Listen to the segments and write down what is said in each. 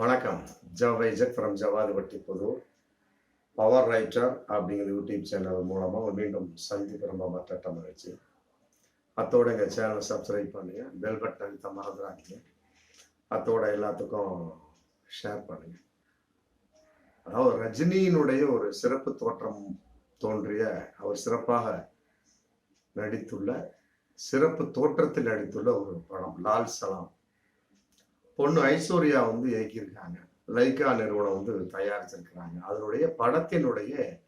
வணக்கம். ஜவைஜக் from Javadipatti Puthur power writer அப்படிங்கிற YouTube channel மூலமாக மீண்டும் சந்திப்பு ரொம்ப மற்ற மகிழ்ச்சி அத்தோட எங்கள் சேனலை சப்ஸ்கிரைப் பண்ணுங்கள் பெல் பட்டன் அழுத்த மறந்துடாதீங்க. அத்தோட எல்லாத்துக்கும் ஷேர் பண்ணுங்கள் அதாவது ரஜினியினுடைய ஒரு சிறப்பு தோற்றம் தோன்றிய அவர் சிறப்பாக நடித்துள்ள சிறப்பு தோற்றத்தில் நடித்துள்ள ஒரு படம் லால் சலாம். பொண்ணு ஐஸ்வர்யா வந்து இயக்கியிருக்காங்க. லைக்கா நிறுவனம் வந்து தயாரிச்சிருக்கிறாங்க. அதனுடைய படத்தினுடைய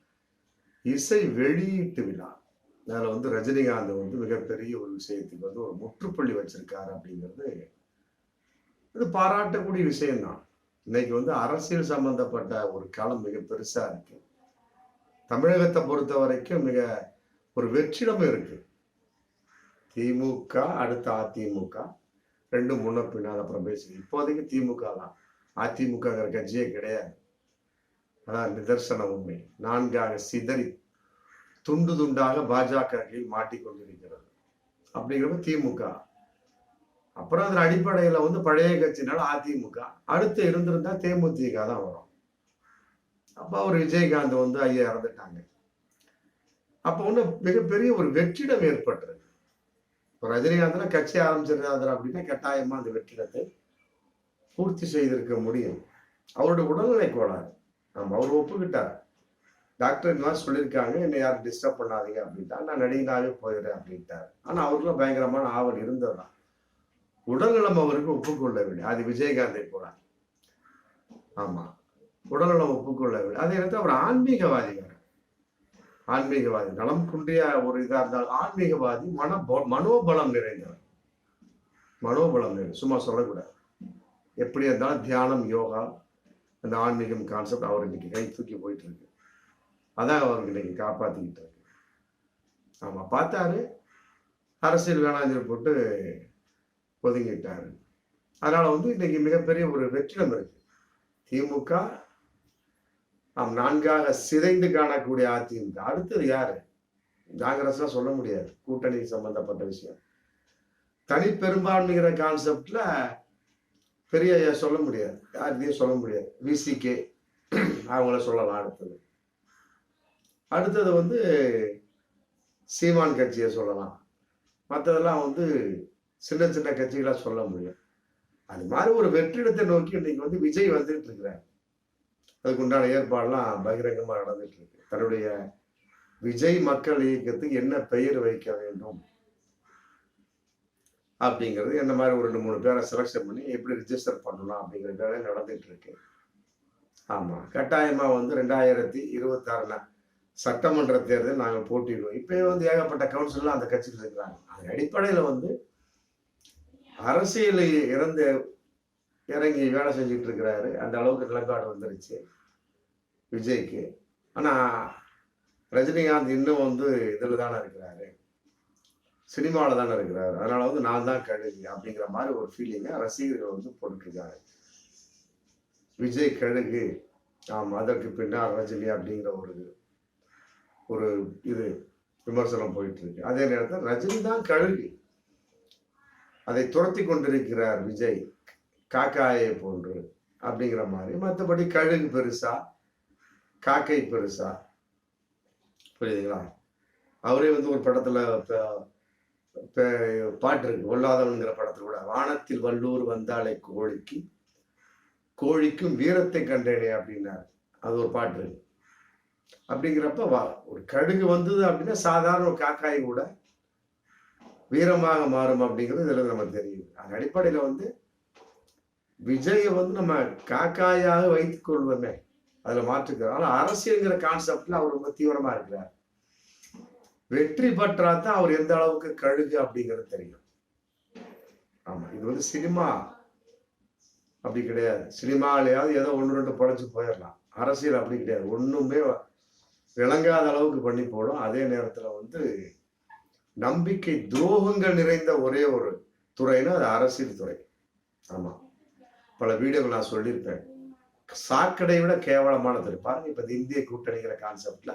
இசை வெளியீட்டு விழா. அதில் வந்து ரஜினிகாந்த் வந்து மிகப்பெரிய ஒரு விஷயத்துக்கு வந்து ஒரு முற்றுப்புள்ளி வச்சிருக்காரு அப்படிங்கிறது இது பாராட்டக்கூடிய விஷயம்தான். இன்னைக்கு வந்து அரசியல் சம்பந்தப்பட்ட ஒரு களம் மிக பெருசா இருக்கு. தமிழகத்தை பொறுத்த வரைக்கும் மிக ஒரு வெற்றிடம் இருக்கு. திமுக அடுத்த அதிமுக. ரெண்டும் முன்ன பின்னால் அப்புறம் பேசி இப்போதைக்கு திமுக தான். அதிமுகங்கிற கட்சியே கிடையாது. அதான் நிதர்சன உண்மை. நான்காக சிதறி துண்டு துண்டாக பாஜக கீழ் மாட்டிக்கொண்டிருக்கிறது. அப்படிங்கிறப்ப திமுக. அப்புறம் அதன் அடிப்படையில் வந்து பழைய கட்சினால அதிமுக. அடுத்து இருந்திருந்தா தேமுதிக தான் வரும். அப்போ அவர் விஜயகாந்த் வந்து ஐயா இறந்துட்டாங்க. அப்போ ஒன்று மிகப்பெரிய ஒரு வெற்றிடம் ஏற்பட்டிருக்கு இப்போ ரஜினிகாந்த்ல கட்சி ஆரம்பிச்சிருக்காரு அப்படின்னா கட்டாயமாக அந்த வெற்றிடத்தை பூர்த்தி செய்திருக்க முடியும். அவருடைய உடல்நிலை கோளாறு. நம்ம அவர் ஒப்புக்கிட்டார். டாக்டர் இந்த மாதிரி சொல்லியிருக்காங்க. என்னை யாரும் டிஸ்டர்ப் பண்ணாதீங்க அப்படின்ட்டா. நான் நடிகனாகவே போயிடுறேன் அப்படின்ட்டார். ஆனால் அவருக்கும் பயங்கரமான ஆவல் இருந்ததுதான் உடல்நலம் அவருக்கு ஒப்புக்கொள்ளவில்லை. அது விஜயகாந்தை போல. ஆமாம் உடல்நலம் ஒப்புக்கொள்ளவில்லை. அதே நேரத்தில் அவர் ஆன்மீகவாதி ஆன்மீகவாதி. நலம் குன்றிய ஒரு இதாக இருந்தால் ஆன்மீகவாதி மன மனோபலம் நிறைந்தவர். மனோபலம் நிறைந்த சும்மா சொல்லக்கூடாது எப்படி இருந்தாலும் தியானம் யோகா அந்த ஆன்மீகம் கான்செப்ட் அவர் இன்னைக்கு கை தூக்கி போயிட்டு இருக்கு அதான் அவருக்கு இன்னைக்கு காப்பாத்திக்கிட்டு இருக்கு. ஆமா பார்த்தாரு. அரசியல் வேணாஞ்சல் போட்டு ஒதுங்கிட்டாரு. அதனால வந்து இன்னைக்கு மிகப்பெரிய ஒரு வெற்றிடம் இருக்கு. திமுக நாம் நான்காக சிதைந்து காணக்கூடிய அதிமுக அடுத்தது யாரு? காங்கிரஸ்லாம் சொல்ல முடியாது. கூட்டணி சம்பந்தப்பட்ட விஷயம். தனி பெரும்பான்மைங்கிற கான்செப்ட்ல பெரிய ஐயா சொல்ல முடியாது. யார்கிட்டையும் சொல்ல முடியாது. விசிகே அவங்கள சொல்லலாம் அடுத்தது. அடுத்தது வந்து சீமான் கட்சியை சொல்லலாம். மற்றதெல்லாம் வந்து சின்ன சின்ன கட்சிகளாக சொல்ல முடியும். அது மாதிரி ஒரு வெற்றிடத்தை நோக்கி இன்னைக்கு வந்து விஜய் வந்துட்டு இருக்கிறார். அதுக்கு உண்டான ஏற்பாடுலாம் பகிரங்கமாக நடந்துட்டு இருக்கு தன்னுடைய விஜய் மக்கள் இயக்கத்துக்கு என்ன பெயர் வைக்க வேண்டும்? அப்படிங்கிறது என்ன மாதிரி ஒரு ரெண்டு மூணு பேரை செலெக்ஷன் பண்ணி எப்படி ரிஜிஸ்டர் பண்ணலாம் அப்படிங்கிற வேலை நடந்துட்டு இருக்கு ஆமாம் கட்டாயமாக வந்து ரெண்டாயிரத்தி இருபத்தாறுல சட்டமன்ற தேர்தல் நாங்கள் போட்டிடுவோம் இப்போ வந்து ஏகப்பட்ட கவுன்சிலாம் அந்த கட்சியில் இருக்கிறாங்க. அது அடிப்படையில் வந்து அரசியல் இறந்து இறங்கி வேலை செஞ்சுட்டு இருக்கிறாரு அந்த அளவுக்கு நிலப்பாடு வந்துருச்சு விஜய்க்கு. ஆனா ரஜினிகாந்த் இன்னும் வந்து இதில் தானே இருக்கிறாரு. சினிமாவில் தானே இருக்கிறாரு. அதனால வந்து நான் தான் கழுகு அப்படிங்கிற மாதிரி ஒரு ஃபீலிங்கை ரசிகர்கள் வந்து போட்டுருக்காங்க விஜய் கழுகு. ஆமாம் அதற்கு பின்னால் ரஜினி அப்படிங்கிற ஒரு ஒரு இது விமர்சனம் போயிட்டு இருக்கு அதே நேரத்தில் ரஜினி தான் கழுகு. அதை துரத்தி கொண்டிருக்கிறார் விஜய். காக்காயை போன்று அப்படிங்கிற மாதிரி. மற்றபடி கழுகு பெருசா காக்கை பெருசா. புரியுதுங்களா? அவரே வந்து ஒரு படத்துல பாட்டு இருக்கு. ஒல்லாதவன்கிற படத்துல கூட வானத்தில் வல்லூர் வந்தாலே கோழிக்கு கோழிக்கும் வீரத்தை கண்டேனே அப்படின்னாரு. அது ஒரு பாட்டு இருக்கு. அப்படிங்கிறப்ப வா ஒரு கடுகு வந்தது அப்படின்னா சாதாரண ஒரு காக்காய் கூட வீரமாக மாறும் அப்படிங்கிறது இதுல நமக்கு தெரியுது. அந்த அடிப்படையில வந்து விஜயை வந்து நம்ம காக்காயாக வைத்துக் கொள்வோமே அதுல மாற்றுக்கிறோம் ஆனா அரசியல்ங்கிற கான்செப்ட்ல அவர் ரொம்ப தீவிரமா இருக்கிறார். வெற்றி பெற்றாதான் அவர் எந்த அளவுக்கு கழுகு அப்படிங்கிறது தெரியும். ஆமா இது வந்து சினிமா. அப்படி கிடையாது. சினிமாலையாவது ஏதோ ஒன்று ரெண்டு படைச்சு போயிடலாம். அரசியல் அப்படி கிடையாது. ஒண்ணுமே விளங்காத அளவுக்கு பண்ணி போடும். அதே நேரத்துல வந்து நம்பிக்கை துரோகங்கள் நிறைந்த ஒரே ஒரு துறைன்னா அது அரசியல் துறை. ஆமா. பல வீடியோகள் நான் சொல்லியிருப்பேன். சாக்கடை விட கேவலமானது. பாருங்க இப்ப இந்திய கூட்டணிங்கிற கான்செப்ட்ல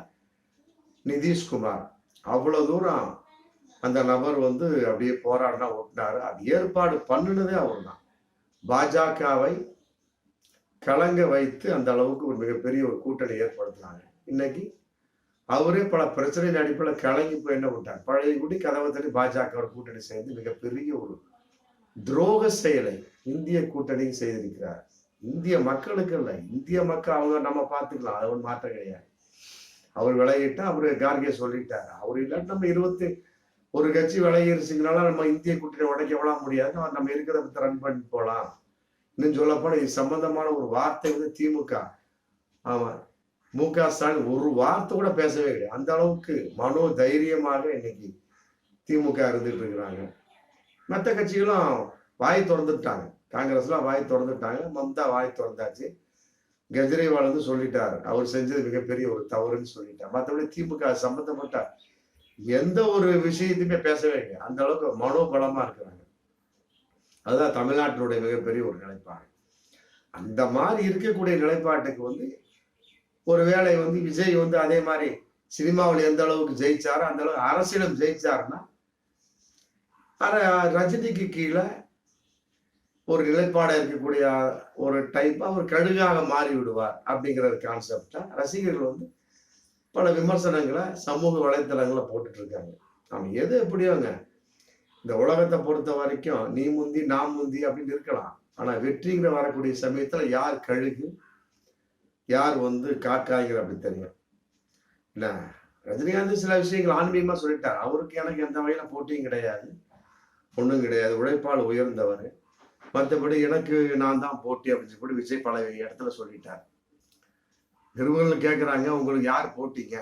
நிதிஷ்குமார் அவ்வளவு தூரம் அந்த நபர் வந்து அப்படியே போராடினா ஓட்டினாரு. அது ஏற்பாடு பண்ணினதே அவர் தான் பாஜகவை கலங்க வைத்து அந்த அளவுக்கு ஒரு மிகப்பெரிய ஒரு கூட்டணி ஏற்படுத்தினாங்க. இன்னைக்கு அவரே பல பிரச்சனையின் அடிப்படையில் கலங்கி போய் என்ன பண்ணிட்டார்? பழைய குடி கதவை தள்ளி பாஜக கூட்டணி சேர்ந்து மிகப்பெரிய ஒரு துரோக செயலை இந்திய கூட்டணி செய்திருக்கிறார். இந்திய மக்களுக்கு இல்லை இந்திய மக்கள் அவங்க நம்ம பார்த்துக்கலாம் அது ஒன்றும் மாற்றம் கிடையாது. அவர் விளையிட்டா அவரு கார்கே சொல்லிட்டார். அவர் இல்லாட்டி நம்ம இருபத்தி ஒரு கட்சி விளையிருச்சுங்கனால நம்ம இந்திய கூட்டணி உடைக்க விட முடியாது. நம்ம இருக்கிறத ரன் பண்ணி போகலாம் இன்னும் சொல்ல இது சம்பந்தமான ஒரு வார்த்தை வந்து திமுக. ஆமா மு க ஸ்டாலின் ஒரு வார்த்தை கூட பேசவே கிடையாது அந்த அளவுக்கு மனோ தைரியமாக இன்னைக்கு திமுக இருந்துட்டு இருக்கிறாங்க. மற்ற கட்சிகளும் வாய் திறந்துட்டாங்க. காங்கிரஸ்லாம் வாய் திறந்துட்டாங்க. மம்தா வாய் திறந்தாச்சு. கெஜ்ரிவால் வந்து சொல்லிட்டார். அவர் செஞ்சது மிகப்பெரிய ஒரு தவறுன்னு சொல்லிட்டார். மற்றபடி திமுக சம்பந்தப்பட்ட எந்த ஒரு விஷயத்தையுமே பேசவே இல்லை. அந்த அளவுக்கு மனோபலமா இருக்கிறாங்க. அதுதான் தமிழ்நாட்டினுடைய மிகப்பெரிய ஒரு நிலைப்பாடு. அந்த மாதிரி இருக்கக்கூடிய நிலைப்பாட்டுக்கு வந்து ஒரு வேளை வந்து விஜய் வந்து அதே மாதிரி சினிமாவில் எந்த அளவுக்கு ஜெயிச்சாரோ அந்த அளவுக்கு அரசியலும் ஜெயிச்சாருன்னா ரஜினிக்கு கீழே ஒரு நிலைப்பாடாக இருக்கக்கூடிய ஒரு டைப்பா அவர் கழுகாக மாறி விடுவார் அப்படிங்கிற கான்செப்டா ரசிகர்கள் வந்து பல விமர்சனங்களை சமூக வலைத்தளங்களை போட்டுட்டு இருக்காங்க அவன் எது எப்படியோங்க? இந்த உலகத்தை பொறுத்த வரைக்கும் நீ முந்தி நான் முந்தி அப்படின்னு இருக்கலாம். ஆனா வெற்றிங்கிற வரக்கூடிய சமயத்துல யார் கழுகு யார் வந்து காக்காய்கிற அப்படி தெரியும். இல்ல ரஜினிகாந்த் சில விஷயங்கள் ஆன்மீகமா சொல்லிட்டார். அவருக்கு எனக்கு எந்த வகையில போட்டியும் கிடையாது. ஒன்றும் கிடையாது. உழைப்பால் உயர்ந்தவர். மற்றபடி எனக்கு நான் தான் போட்டி அப்படின்னு சொல்லி விஜய் பல இடத்துல சொல்லிட்டார். நிறுவனங்கள் கேட்குறாங்க உங்களுக்கு யார் போட்டிங்க?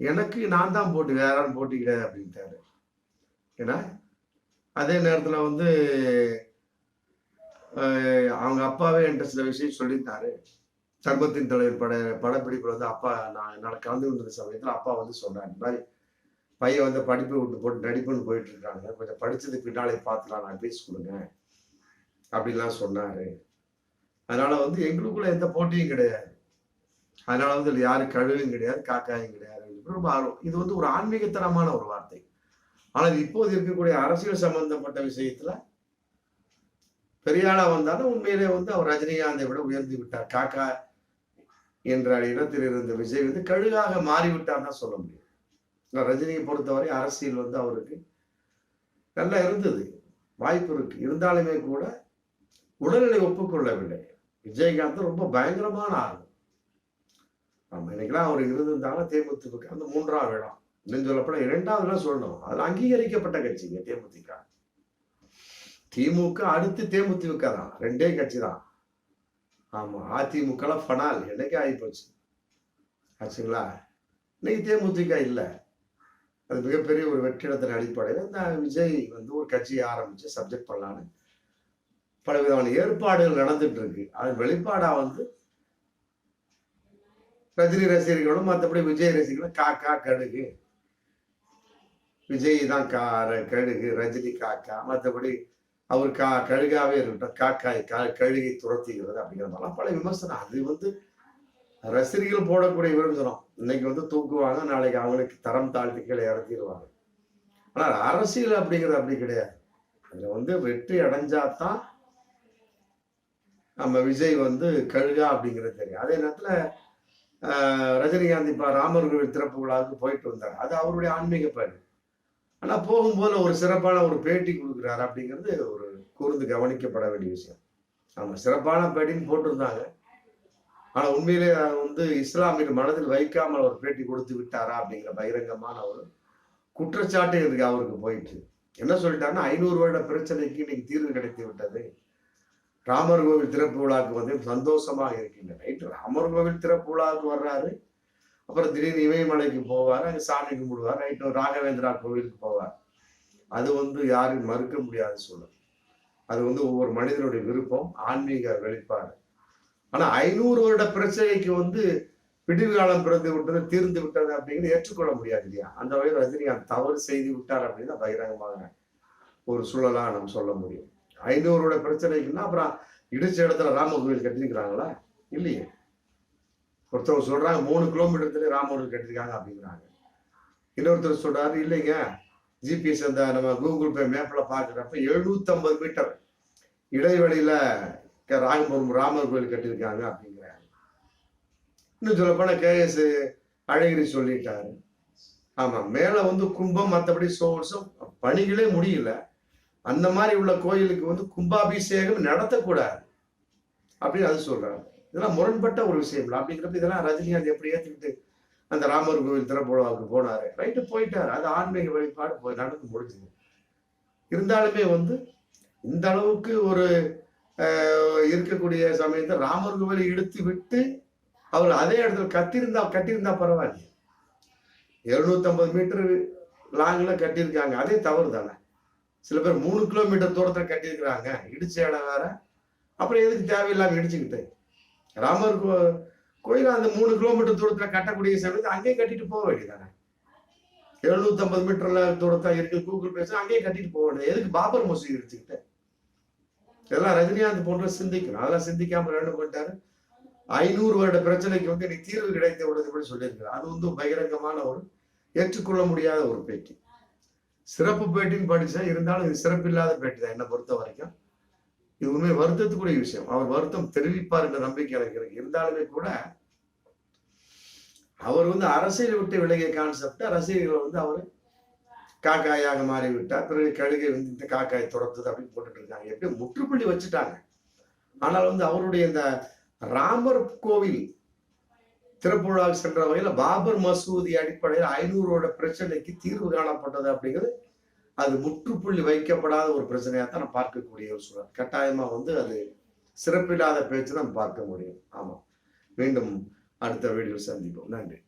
எனக்கு நான் தான் போட்டி வேற யாரும் போட்டி கிடையாது அப்படின்ட்டாரு. ஏன்னா அதே நேரத்தில் வந்து அவங்க அப்பாவே என்கிட்ட சில விஷயம் சொல்லியிருந்தாரு. சர்வத்தின் தலைவர் பட படப்பிடிப்பில் வந்து அப்பா நான் என்னால் கலந்து கொண்டிருந்த சமயத்தில் அப்பா வந்து சொன்னார் இந்த மாதிரி பையன் வந்து படிப்பு விட்டு போட்டு நடிப்புன்னு போயிட்டு இருக்காங்க கொஞ்சம் படித்ததுக்கு பின்னாலே பார்த்துலாம் நான் பேசி கொடுங்க. அப்படின்லாம் சொன்னாரு. அதனால வந்து எங்களுக்குள்ள எந்த போட்டியும் கிடையாது. அதனால வந்து யாரும் கழுவும் கிடையாது காக்காயும் கிடையாது. ரொம்ப ஆர்வம். இது வந்து ஒரு ஆன்மீகத்தனமான ஒரு வார்த்தை. ஆனால் இப்போது இருக்கக்கூடிய அரசியல் சம்பந்தப்பட்ட விஷயத்துல பெரியாளா வந்தாலும் உண்மையிலே வந்து அவர் ரஜினிகாந்தை விட உயர்ந்து விட்டார். காக்கா என்ற இடத்தில் இருந்த விஜய் வந்து கழுகாக மாறிவிட்டார் தான் சொல்ல முடியும். ரஜினியை பொறுத்தவரை அரசியல் வந்து அவருக்கு நல்லா இருந்தது. வாய்ப்பு இருக்கு. இருந்தாலுமே கூட உடல்நிலை ஒப்புக்கொள்ளவில்லை. விஜயகாந்த் ரொம்ப பயங்கரமான ஆள். ஆமா இன்னைக்கெல்லாம் அவர் இருந்திருந்தாலும் தேமுதிக அந்த மூன்றாவது இடம். இன்னும் சொல்லப்பட இரண்டாவதுலாம் சொல்லணும். அதுல அங்கீகரிக்கப்பட்ட கட்சிங்க தேமுதிக. திமுக அடுத்து தேமுதிக தான். ரெண்டே கட்சி தான். ஆமா அதிமுக ஃபனால். என்னைக்கு போச்சு? ஆச்சுங்களா? இன்னைக்கு தேமுதிக இல்லை. அது மிகப்பெரிய ஒரு வெற்றிடத்தின் அடிப்படையில் இந்த விஜய் வந்து ஒரு கட்சியை ஆரம்பிச்சு சப்ஜெக்ட் பண்ணலான்னு பலவிதமான ஏற்பாடுகள் நடந்துட்டு இருக்கு அதன் வெளிப்பாடா வந்து ரஜினி ரசிகர்களும் மற்றபடி விஜய் ரசிகர்களும் காக்கா கடுகு. விஜய் தான் கா கழுகு ரஜினி காக்கா மற்றபடி அவர் கா கழுகாவே இருக்கட்டும் காக்காய் கா கழுகை துரத்துகிறது அப்படிங்கிறதெல்லாம் பல விமர்சனம். அது வந்து ரசிகர்கள் போடக்கூடிய விமர்சனம் இன்னைக்கு வந்து தூக்குவாங்க நாளைக்கு அவங்களுக்கு தரம் தாழ்த்தி கீழே இறக்கிடுவாங்க. ஆனால் அரசியல் அப்படிங்கிறது அப்படி கிடையாது. அதில் வந்து வெற்றி அடைஞ்சாதான் நம்ம விஜய் வந்து கழுகா அப்படிங்கிறது தெரியும். அதே நேரத்தில் ரஜினிகாந்த் இப்போ ராமர் கோவில் திறப்பு விழாவுக்கு போயிட்டு வந்தார். அது அவருடைய ஆன்மீக பணி ஆனால் போகும்போது ஒரு சிறப்பான ஒரு பேட்டி கொடுக்குறாரு அப்படிங்கிறது ஒரு கூர்ந்து கவனிக்கப்பட வேண்டிய விஷயம். ஆமாம் சிறப்பான பேட்டின்னு போட்டிருந்தாங்க. ஆனால் உண்மையிலே வந்து இஸ்லாமியர் மனதில் வைக்காமல் அவர் பேட்டி கொடுத்து விட்டாரா அப்படிங்கிற பகிரங்கமான ஒரு குற்றச்சாட்டு இருக்கு அவருக்கு போயிட்டு. என்ன சொல்லிட்டாருன்னா ஐநூறு வருட பிரச்சனைக்கு இன்னைக்கு தீர்வு கிடைத்து விட்டது. ராமர் கோவில் திறப்பு விழாவுக்கு வந்து சந்தோஷமாக இருக்கின்ற ரைட்டு ராமர் கோவில் திறப்பு விழாவுக்கு வர்றாரு. அப்புறம் திடீர்னு இமயமலைக்கு போவார் அங்கே சாமி கும்பிடுவார் நைட்டு ராகவேந்திரா கோவிலுக்கு போவார். அது வந்து யாரும் மறுக்க முடியாத சூழல் அது வந்து ஒவ்வொரு மனிதனுடைய விருப்பம் ஆன்மீக வெளிப்பாடு. ஆனா ஐநூறு வருட பிரச்சனைக்கு வந்து பிடிவுகாலம் பிறந்து விட்டது தீர்ந்து விட்டது அப்படிங்கிறது ஏற்றுக்கொள்ள முடியாது இல்லையா? அந்த வகையில் ரஜினிகாந்த் தவறு செய்து விட்டார் அப்படின்னு பகிரங்கமாக ஒரு சூழலா நம்ம சொல்ல முடியும். ஐநூறுட பிரச்சனைக்குன்னா அப்புறம் இடிச்ச இடத்துல ராம கோவில் கட்டிருக்கிறாங்களா இல்லையே. ஒருத்தவங்க சொல்றாங்க மூணு கிலோமீட்டர்ல ராமர் கட்டிருக்காங்க அப்படிங்கிறாங்க. இன்னொருத்தர் சொல்றாரு இல்லைங்க ஜிபிஎஸ் அந்த நம்ம கூகுள் பே மேப்ல பாக்குறப்ப எழுநூத்தி ஐம்பது மீட்டர் இடைவெளியில ராகபுரம் ராமர் கோயில் கட்டியிருக்காங்க அப்படிங்கிறாரு. இன்னும் சொல்லப்போனால் கேஎஸ் அழகிரி சொல்லிட்டாரு. ஆமாம் மேலே வந்து கும்பம் மற்றபடி சோர்ஸும் பணிகளே முடியல. அந்த மாதிரி உள்ள கோயிலுக்கு வந்து கும்பாபிஷேகம் நடத்தக்கூடாது அப்படின்னு அது சொல்றாரு இதெல்லாம் முரண்பட்ட ஒரு விஷயம் இல்லை. அப்படிங்கிறப்ப இதெல்லாம் ரஜினிகாந்த் எப்படி ஏற்றுக்கிட்டு அந்த ராமர் கோவில் திறப்புழாவுக்கு போனாரு? ரைட்டு போயிட்டாரு. அது ஆன்மீக வழிபாடு போய் நடந்து முடிஞ்சுது. இருந்தாலுமே வந்து இந்த அளவுக்கு ஒரு இருக்கக்கூடிய சமயத்தை ராமர் கோவிலை இழுத்து விட்டு அவர் அதே இடத்துல கத்திருந்தா கட்டியிருந்தா பரவாயில்ல எழுநூத்தம்பது மீட்டர் லாங்கில் கட்டியிருக்காங்க. அதே தவறு தானே. சில பேர் மூணு கிலோமீட்டர் தூரத்தில் கட்டியிருக்கிறாங்க. இடிச்ச இடம் வேற. அப்புறம் எதுக்கு தேவையில்லாமல் இடிச்சுக்கிட்டு? ராமர் கோ கோயில் அந்த மூணு கிலோமீட்டர் தூரத்தில் கட்டக்கூடிய சமயத்தை அங்கேயே கட்டிட்டு போக வேண்டியதானே எழுநூத்தம்பது மீட்டர்ல தூரத்தான் இருக்கு கூகுள் பேச அங்கேயே கட்டிட்டு போக வேண்டியது. எதுக்கு பாபர் மசூதி இடிச்சுக்கிட்டேன் இதெல்லாம் ரஜினிகாந்த் போன்ற சிந்திக்கணும். அதெல்லாம் சிந்திக்காம ரெண்டு போயிட்டாரு. ஐநூறு வருட பிரச்சனைக்கு வந்து நீ தீர்வு கிடைத்து விடுறது சொல்லியிருக்கிறார். அது வந்து பகிரங்கமான ஒரு ஏற்றுக்கொள்ள முடியாத ஒரு பேட்டி. சிறப்பு பேட்டின்னு படிச்சா இருந்தாலும் இது சிறப்பில்லாத பேட்டி தான் என்னை பொறுத்த வரைக்கும். இது உண்மை வருத்தத்துக்குரிய விஷயம். அவர் வருத்தம் தெரிவிப்பார் என்ற நம்பிக்கை எனக்கு இருக்கு. இருந்தாலுமே கூட அவர் வந்து அரசியல் விட்டு விலகிய கான்செப்ட் ரசிகர்கள் வந்து அவர் காக்காயாக மாறிவிட்டால் பிறகு கழுகை வந்து இந்த காக்காயை துரத்துது அப்படின்னு போட்டுட்டு இருக்காங்க. எப்படி? முற்றுப்புள்ளி வச்சுட்டாங்க. ஆனால் வந்து அவருடைய இந்த ராமர் கோவில் திறப்புழாவுக்கு சென்ற வகையில் பாபர் மசூதி அடிப்படையில் ஐநூறோட பிரச்சனைக்கு தீர்வு காணப்பட்டது அப்படிங்கிறது அது முற்றுப்புள்ளி வைக்கப்படாத ஒரு பிரச்சனையாக தான் நான் பார்க்கக்கூடிய ஒரு சூழல். கட்டாயமா வந்து அது சிறப்பில்லாத பேச்சு தான் பார்க்க முடியும். ஆமாம். மீண்டும் அடுத்த வீடியோ சந்திப்போம். நன்றி.